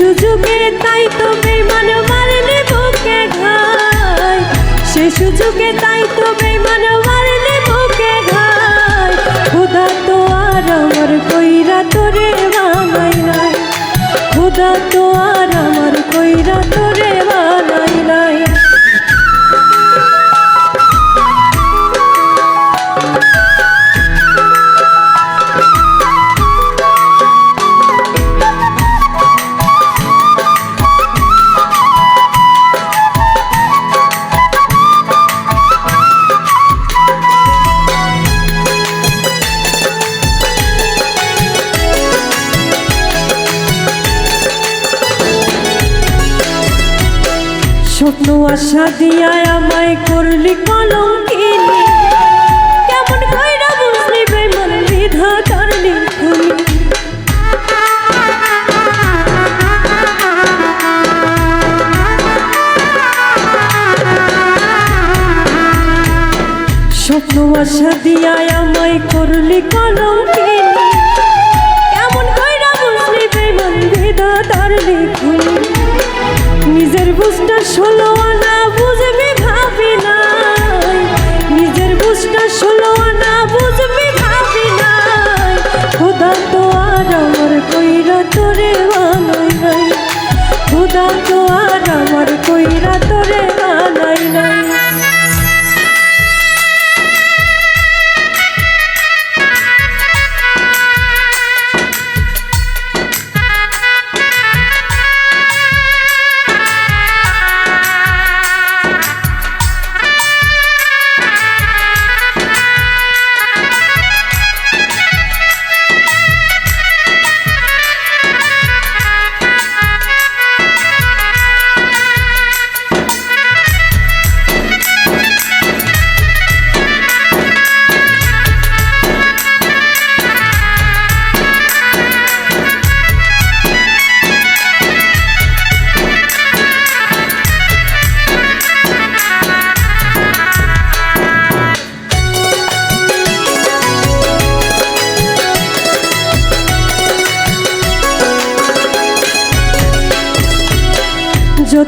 তাই তো বেমান মারলে বুকে ঘাই। সে সুযোগে তাই তো বেমান মারলে বুকে ঘাই। খুদা তো আর আমার কইরা তোরে মামাই নাই। খুদা তো স্বপ্ন, আশা দিয়া আমায় করলি কলম কিনি কেমন কইরা বুঝলি বেমন বিধা করলি তুমি স্বপ্ন, আশা দিয়া আমায় করলি কলম কেমন কইরা বুঝলি বেমন বিধা ধরলি বুঝটা ষোলো আনা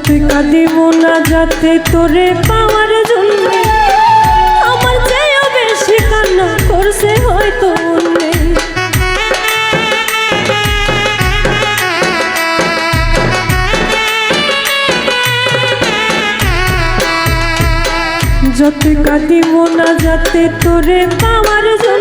যতই কাঁদিব না যাতে তোরে পাওয়ার জন্য। আমার চেয়েও বেশি কান্না করছে হয়তো যতই কাঁদিব না যাতে তোরে পাওয়ার জন্য।